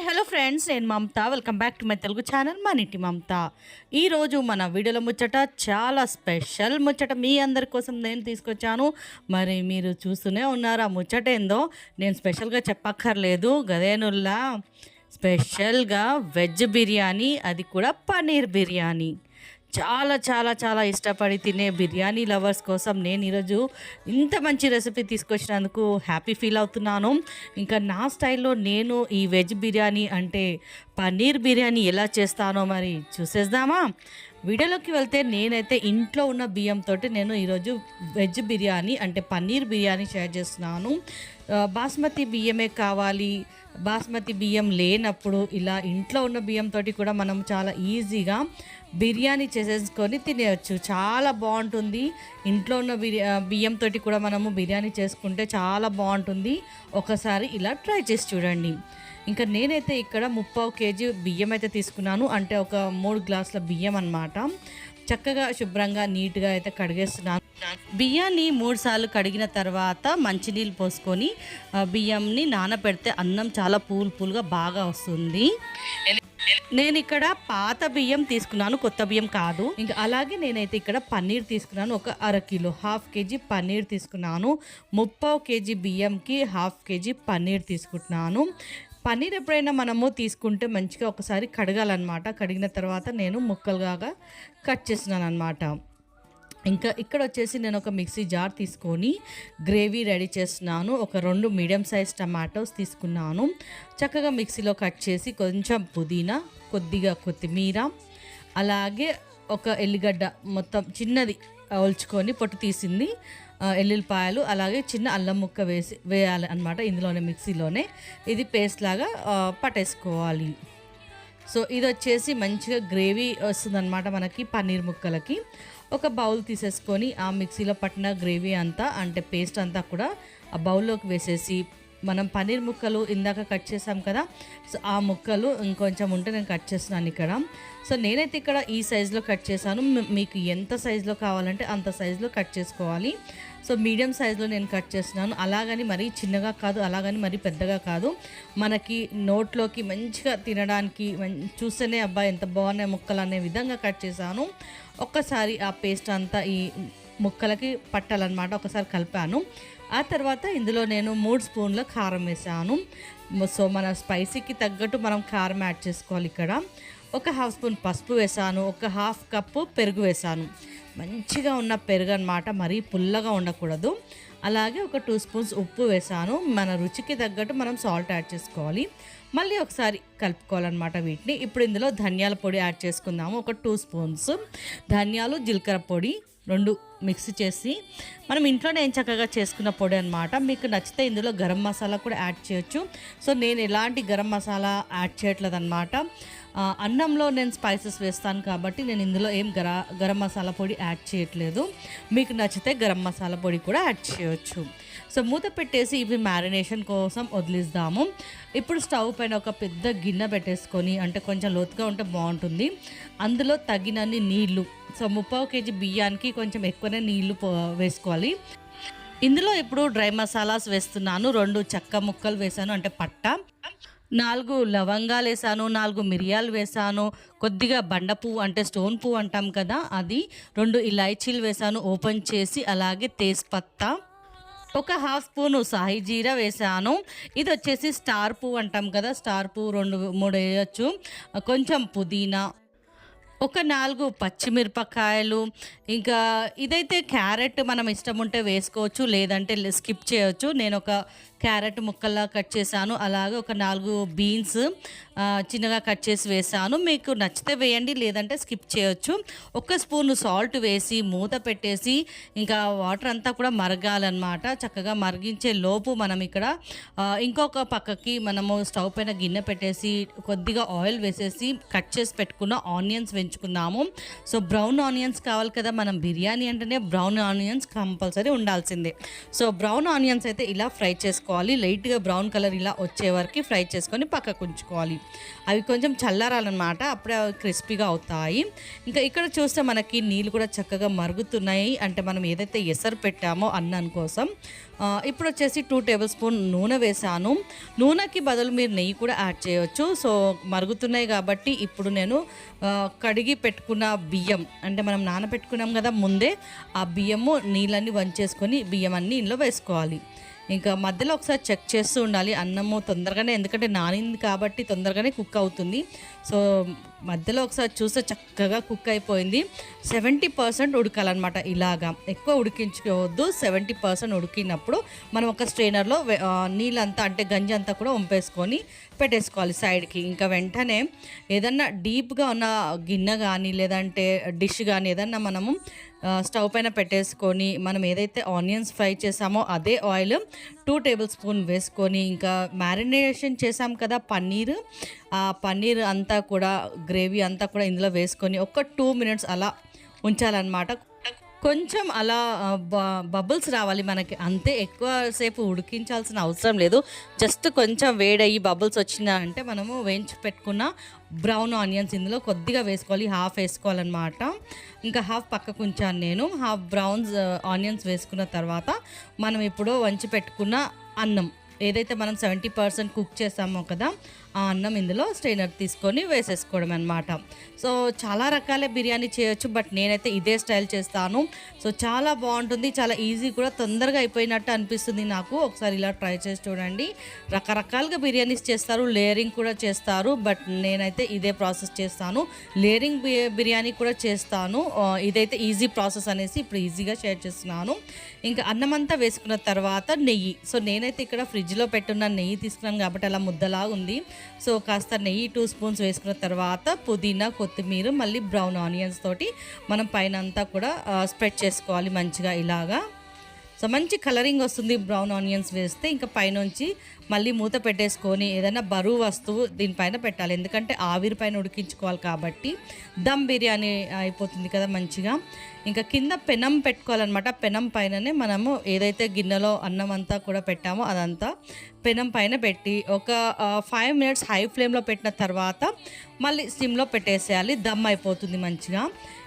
Hi hello friends నేను Mamata. Welcome back to my Telugu channel మనిటి Mamata. ఈరోజు మన వీడియోలో ముచ్చట చాలా స్పెషల్ ముచ్చట మీ అందరి కోసం నేను తీసుకొచ్చాను. మరి మీరు చూస్తూనే ఉన్నారు ఆ ముచ్చట ఏందో. నేను స్పెషల్గా చెప్పక్కర్లేదు. గదేనుల్లా స్పెషల్గా వెజ్ బిర్యానీ అది కూడా పన్నీర్ బిర్యానీ. చాలా చాలా చాలా ఇష్టపడి తినే బిర్యానీ లవర్స్ కోసం నేను ఈరోజు ఇంత మంచి రెసిపీ తీసుకొచ్చినందుకు హ్యాపీ ఫీల్ అవుతున్నాను. ఇంకా నా స్టైల్లో నేను ఈ వెజ్ బిర్యానీ అంటే పన్నీర్ బిర్యానీ ఎలా చేస్తానో మరి చూసేద్దామా? వీడియోలోకి వెళ్తే నేనైతే ఇంట్లో ఉన్న బియ్యంతో నేను ఈరోజు వెజ్ బిర్యానీ అంటే పన్నీర్ బిర్యానీ షేర్ చేస్తున్నాను. బాస్మతి బియ్యమే కావాలి బాస్మతి బియ్యం లేనప్పుడు ఇలా ఇంట్లో ఉన్న బియ్యంతో కూడా మనం చాలా ఈజీగా బిర్యానీ చేసేసుకొని తినేయచ్చు. చాలా బాగుంటుంది. ఇంట్లో ఉన్న బిర్యా బియ్యంతో కూడా మనము బిర్యానీ చేసుకుంటే చాలా బాగుంటుంది. ఒకసారి ఇలా ట్రై చేసి చూడండి. ఇంకా నేనైతే ఇక్కడ ముప్పావు కేజీ బియ్యం అయితే తీసుకున్నాను. అంటే ఒక మూడు గ్లాసుల బియ్యం అన్నమాట చక్కగా శుభ్రంగా నీట్గా అయితే కడిగేస్తున్నాను. బియ్యాన్ని మూడుసార్లు కడిగిన తర్వాత మంచినీళ్ళు పోసుకొని బియ్యంని నానబెడితే అన్నం చాలా పూలు పూలుగా బాగా వస్తుంది. నేను ఇక్కడ పాత బియ్యం తీసుకున్నాను కొత్త బియ్యం కాదు. ఇంకా అలాగే నేనైతే ఇక్కడ పన్నీర్ తీసుకున్నాను ఒక అర కిలో హాఫ్ కేజీ పన్నీర్ తీసుకున్నాను. ముప్పావు కేజీ బియ్యంకి హాఫ్ కేజీ పన్నీర్ తీసుకుంటున్నాను. పన్నీర్ ఎప్పుడైనా మనము తీసుకుంటే మంచిగా ఒకసారి కడగాలన్నమాట. కడిగిన తర్వాత నేను ముక్కలుగా కట్ చేసినాను అనమాట ఇంకా ఇక్కడ వచ్చేసి నేను ఒక మిక్సీ జార్ తీసుకొని గ్రేవీ రెడీ చేస్తున్నాను. ఒక రెండు మీడియం సైజ్ టమాటోస్ తీసుకున్నాను. చక్కగా మిక్సీలో కట్ చేసి కొంచెం పుదీనా కొద్దిగా కొత్తిమీర అలాగే ఒక ఎల్లిగడ్డ మొత్తం చిన్నది ఒల్చుకొని పొట్టు తీసింది. ఎల్లుల్లిపాయలు అలాగే చిన్న అల్లం ముక్క వేసి వేయాలి అనమాట ఇందులోనే మిక్సీలోనే. ఇది పేస్ట్ లాగా పట్టేసుకోవాలి. సో ఇది వచ్చేసి మంచిగా గ్రేవీ వస్తుందన్నమాట మనకి పన్నీర్ ముక్కలకి. ఒక బౌల్ తీసేసుకొని ఆ మిక్సీలో పట్టిన గ్రేవీ అంతా అంటే పేస్ట్ అంతా కూడా ఆ బౌల్లోకి వేసేసి మనం పన్నీర్ ముక్కలు ఇందాక కట్ చేసాం కదా. సో ఆ ముక్కలు ఇంకొంచెం ఉంటే నేను కట్ చేస్తున్నాను ఇక్కడ. సో నేనైతే ఇక్కడ ఈ సైజులో కట్ చేశాను. మీకు ఎంత సైజులో కావాలంటే అంత సైజులో కట్ చేసుకోవాలి. సో మీడియం సైజులో నేను కట్ చేస్తున్నాను. అలాగని మరీ చిన్నగా కాదు అలాగని మరీ పెద్దగా కాదు. మనకి నోట్లోకి మంచిగా తినడానికి చూస్తేనే అబ్బా ఎంత బాగున్నాయి ముక్కలు అనే విధంగా కట్ చేశాను. ఒక్కసారి ఆ పేస్ట్ అంతా ఈ ముక్కలకి పట్టాలన్నమాట. ఒకసారి కలిపాను. ఆ తర్వాత ఇందులో నేను మూడు స్పూన్ల కారం వేసాను. సో మన స్పైసీకి తగ్గట్టు మనం కారం యాడ్ చేసుకోవాలి ఇక్కడ. ఒక హాఫ్ స్పూన్ పసుపు వేసాను. ఒక హాఫ్ కప్పు పెరుగు వేసాను. మంచిగా ఉన్న పెరుగు అనమాట మరీ పుల్లగా ఉండకూడదు. అలాగే ఒక టూ స్పూన్స్ ఉప్పు వేసాను. మన రుచికి తగ్గట్టు మనం సాల్ట్ యాడ్ చేసుకోవాలి. మళ్ళీ ఒకసారి కలుపుకోవాలన్నమాట వీటిని. ఇప్పుడు ఇందులో ధనియాల పొడి యాడ్ చేసుకుందాము. ఒక టూ స్పూన్స్. ధనియాలు జీలకర్ర పొడి రెండు మిక్స్ చేసి మనం ఇంట్లోనే ఏం చక్కగా చేసుకున్న పొడి అనమాట మీకు నచ్చితే ఇందులో గరం మసాలా కూడా యాడ్ చేయొచ్చు. సో నేను ఎలాంటి గరం మసాలా యాడ్ చేయట్లేదు అనమాట అన్నంలో నేను స్పైసెస్ వేస్తాను కాబట్టి నేను ఇందులో ఏం గర గరం మసాలా పొడి యాడ్ చేయట్లేదు. మీకు నచ్చితే గరం మసాలా పొడి కూడా యాడ్ చేయొచ్చు. సో మూత పెట్టేసి ఇవి మ్యారినేషన్ కోసం వదిలిద్దాము. ఇప్పుడు స్టవ్ పైన ఒక పెద్ద గిన్నె పెట్టేసుకొని అంటే కొంచెం లోతుగా ఉంటే బాగుంటుంది. అందులో తగినన్ని నీళ్ళు సో ముప్పై కేజీ బియ్యానికి కొంచెం ఎక్కువనే నీళ్ళు పో- వేసుకోవాలి. ఇందులో ఇప్పుడు డ్రై మసాలాస్ వేస్తున్నాను. రెండు చెక్క ముక్కలు వేసాను అంటే పట్ట. నాలుగు లవంగాలు వేసాను నాలుగు మిరియాలు వేసాను కొద్దిగా బండ పువ్వు అంటే స్టోన్ పువ్వు అంటాం కదా అది రెండు ఇలాయచీలు వేసాను ఓపెన్ చేసి అలాగే తేజ్పత్తా. ఒక హాఫ్ స్పూన్ సాయి జీరా వేసాను. ఇది వచ్చేసి స్టార్ పువ్వు అంటాం కదా స్టార్ పువ్వు రెండు మూడు వేయచ్చు. కొంచెం పుదీనా ఒక నాలుగు పచ్చిమిరపకాయలు ఇంకా ఇదైతే క్యారెట్ మనం ఇష్టం ఉంటే వేసుకోవచ్చు లేదంటే స్కిప్ చేయొచ్చు. నేను ఒక క్యారెట్ ముక్కల్లా కట్ చేశాను. అలాగే ఒక నాలుగు బీన్స్ చిన్నగా కట్ చేసి వేసాను మీకు నచ్చితే వేయండి లేదంటే స్కిప్ చేయొచ్చు. ఒక స్పూన్ సాల్ట్ వేసి మూత పెట్టేసి ఇంకా వాటర్ అంతా కూడా మరగాలన్నమాట. చక్కగా మరిగించే లోపు మనం ఇక్కడ ఇంకొక పక్కకి మనము స్టవ్ పైన గిన్నె పెట్టేసి కొద్దిగా ఆయిల్ వేసేసి కట్ చేసి పెట్టుకున్న ఆనియన్స్ పెంచుకుందాము సో బ్రౌన్ ఆనియన్స్ కావాలి కదా మనం బిర్యానీ అంటేనే బ్రౌన్ ఆనియన్స్ కంపల్సరీ ఉండాల్సిందే. సో బ్రౌన్ ఆనియన్స్ అయితే ఇలా ఫ్రై చేసుకోవాలి లైట్గా బ్రౌన్ కలర్ ఇలా వచ్చే వరకు ఫ్రై చేసుకొని పక్కకు ఉంచుకోవాలి. అవి కొంచెం చల్లారాలన్నమాట. అప్పుడే అవి క్రిస్పీగా అవుతాయి. ఇంకా ఇక్కడ చూస్తే మనకి నీళ్ళు కూడా చక్కగా మరుగుతున్నాయి. అంటే మనం ఏదైతే ఎసరు పెట్టామో అన్నం కోసం. ఇప్పుడు వచ్చేసి టూ టేబుల్ స్పూన్ నూనె వేసాను నూనెకి బదులు మీరు నెయ్యి కూడా యాడ్ చేయవచ్చు సో మరుగుతున్నాయి కాబట్టి ఇప్పుడు నేను కడిగి పెట్టుకున్న బియ్యం. అంటే మనం నానబెట్టుకున్నాం కదా ముందే ఆ బియ్యము నీళ్ళన్నీ వంచేసుకొని బియ్యం అన్నీ ఇందులో వేసుకోవాలి. ఇంకా మధ్యలో ఒకసారి చెక్ చేస్తూ ఉండాలి. అన్నము తొందరగానే ఎందుకంటే నానింది కాబట్టి తొందరగానే కుక్ అవుతుంది. సో మధ్యలో ఒకసారి చూస్తే చక్కగా కుక్ అయిపోయింది. సెవెంటీ పర్సెంట్ ఉడకాలన్నమాట ఇలాగా. ఎక్కువ ఉడికించుకోవద్దు. సెవెంటీ పర్సెంట్ ఉడికినప్పుడు మనం ఒక స్ట్రైనర్లో నీళ్ళంతా అంటే గంజి అంతా కూడా వంపేసుకొని పెట్టేసుకోవాలి సైడ్కి. ఇంకా వెంటనే ఏదన్నా డీప్గా ఉన్న గిన్నె కానీ లేదంటే డిష్ కానీ ఏదన్నా మనము స్టవ్ పైన పెట్టేసుకొని మనం ఏదైతే ఆనియన్స్ ఫ్రై చేసామో అదే ఆయిల్ టూ టేబుల్ స్పూన్ వేసుకొని ఇంకా మ్యారినేషన్ చేసాం కదా పన్నీర్. ఆ పన్నీర్ అంతా కూడా గ్రేవీ అంతా కూడా ఇందులో వేసుకొని ఒక టూ మినిట్స్ అలా ఉంచాలన్నమాట. కొంచెం అలా బబుల్స్ రావాలి మనకి. అంతే ఎక్కువసేపు ఉడికించాల్సిన అవసరం లేదు. జస్ట్ కొంచెం వేడయ్యి బబుల్స్ వచ్చిందా అంటే మనము వేయించి పెట్టుకున్న బ్రౌన్ ఆనియన్స్ ఇందులో కొద్దిగా వేసుకోవాలి. హాఫ్ వేసుకోవాలన్నమాట. ఇంకా హాఫ్ పక్కకు ఉంచాను నేను. హాఫ్ బ్రౌన్స్ ఆనియన్స్ వేసుకున్న తర్వాత మనం ఇప్పుడు వంచి పెట్టుకున్న అన్నం. ఏదైతే మనం సెవెంటీ పర్సెంట్ కుక్ చేసామో కదా ఆ అన్నం ఇందులో స్ట్రైనర్ తీసుకొని వేసేసుకోవడం అనమాట సో చాలా రకాల బిర్యానీ చేయొచ్చు బట్ నేనైతే ఇదే స్టైల్ చేస్తాను. సో చాలా బాగుంటుంది చాలా ఈజీ కూడా తొందరగా అయిపోయినట్టు అనిపిస్తుంది నాకు. ఒకసారి ఇలా ట్రై చేసి చూడండి. రకరకాలుగా బిర్యానీస్ చేస్తారు లేయరింగ్ కూడా చేస్తారు బట్ నేనైతే ఇదే ప్రాసెస్ చేస్తాను. లేయరింగ్ బి- బిర్యానీ కూడా చేస్తాను. ఇదైతే ఈజీ ప్రాసెస్ అనేసి ఇప్పుడు ఈజీగా షేర్ చేస్తున్నాను. ఇంకా అన్నం అంతా వేసుకున్న తర్వాత నెయ్యి. సో నేనైతే ఇక్కడ ఫ్రిడ్జ్ ఫ్రిడ్జ్లో పెట్టున్న నెయ్యి తీసుకున్నాను కాబట్టి అలా ముద్దలా ఉంది. సో కాస్త నెయ్యి టూ స్పూన్స్ వేసుకున్న తర్వాత పుదీనా కొత్తిమీర మళ్ళీ బ్రౌన్ ఆనియన్స్ తోటి మనం పైన అంతా కూడా స్ప్రెడ్ చేసుకోవాలి మంచిగా ఇలాగా. సో మంచి కలరింగ్ వస్తుంది బ్రౌన్ ఆనియన్స్ వేస్తే ఇంకా పైనుంచి మళ్ళీ మూత పెట్టేసుకొని ఏదైనా బరువు వస్తువు దీనిపైన పెట్టాలి. ఎందుకంటే ఆవిరి పైన ఉడికించుకోవాలి కాబట్టి దమ్ బిర్యానీ అయిపోతుంది కదా మంచిగా. ఇంకా కింద పెనం పెట్టుకోవాలన్నమాట. పెనం పైననే మనము ఏదైతే గిన్నెలో అన్నం అంతా కూడా పెట్టామో అదంతా పెనం పైన పెట్టి ఒక ఫైవ్ మినిట్స్ హై ఫ్లేమ్లో పెట్టిన తర్వాత మళ్ళీ సిమ్లో పెట్టేసేయాలి. దమ్ అయిపోతుంది మంచిగా.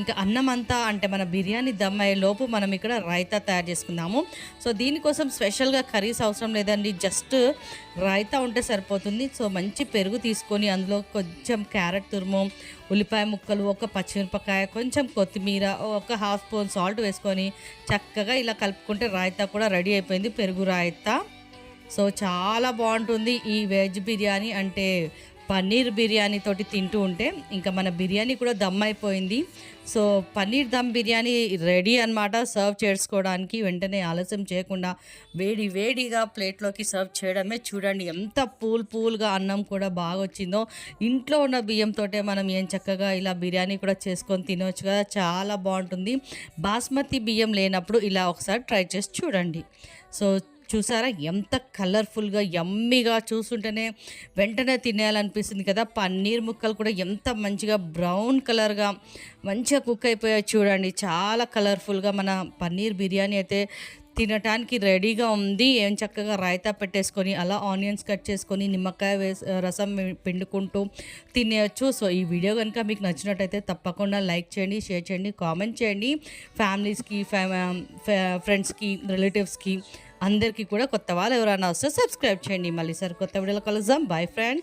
ఇంకా అన్నం అంతా అంటే మన బిర్యానీ దమ్ అయ్యే లోపు మనం ఇక్కడ రైతా తయారు చేసుకుందాము. సో దీనికోసం స్పెషల్గా కర్రీస్ అవసరం లేదండి. జస్ట్ రైతా ఉంటే సరిపోతుంది. సో మంచి పెరుగు తీసుకొని అందులో కొంచెం క్యారెట్ తురుము ఉల్లిపాయ ముక్కలు ఒక పచ్చిమిరపకాయ కొంచెం కొత్తిమీర ఒక హాఫ్ స్పూన్ సాల్ట్ వేసుకొని చక్కగా ఇలా కలుపుకుంటే రాయితా కూడా రెడీ అయిపోయింది. పెరుగు రాయితా సో చాలా బాగుంటుంది ఈ వెజ్ బిర్యానీ అంటే పన్నీర్ బిర్యానీ తోటి తింటూ ఉంటే ఇంకా మన బిర్యానీ కూడా దమ్ అయిపోయింది. సో పన్నీర్ దమ్ బిర్యానీ రెడీ అన్నమాట సర్వ్ చేసుకోవడానికి. వెంటనే ఆలస్యం చేయకుండా వేడి వేడిగా ప్లేట్లోకి సర్వ్ చేయడమే చూడండి ఎంత పూల్ పూల్గా అన్నం కూడా బాగా వచ్చిందో. ఇంట్లో ఉన్న బియ్యంతోటే మనం ఏం చక్కగా ఇలా బిర్యానీ కూడా చేసుకొని తినవచ్చు కదా చాలా బాగుంటుంది. బాస్మతి బియ్యం లేనప్పుడు ఇలా ఒకసారి ట్రై చేసి చూడండి. సో చూసారా? ఎంత కలర్ఫుల్గా యమ్మీగా చూస్తుంటేనే వెంటనే తినేయాలనిపిస్తుంది కదా? పన్నీర్ ముక్కలు కూడా ఎంత మంచిగా బ్రౌన్ కలర్గా మంచిగా కుక్ అయిపోయాయి చూడండి. చాలా కలర్ఫుల్గా మన పన్నీర్ బిర్యానీ అయితే తినటానికి రెడీగా ఉంది. ఏం చక్కగా రాయితా పెట్టేసుకొని అలా ఆనియన్స్ కట్ చేసుకొని నిమ్మకాయ వేసి రసం పిండుకుంటూ తినేయచ్చు. సో ఈ వీడియో కనుక మీకు నచ్చినట్టయితే తప్పకుండా లైక్ చేయండి షేర్ చేయండి కామెంట్ చేయండి. ఫ్యామిలీస్కి ఫ్రెండ్స్కి రిలేటివ్స్కి అందరికీ కూడా కొత్త వాళ్ళు ఎవరైనా వస్తే సబ్స్క్రైబ్ చేయండి. మళ్ళీ సార్ కొత్త వీడియోలో కలుద్దాం. Bye friends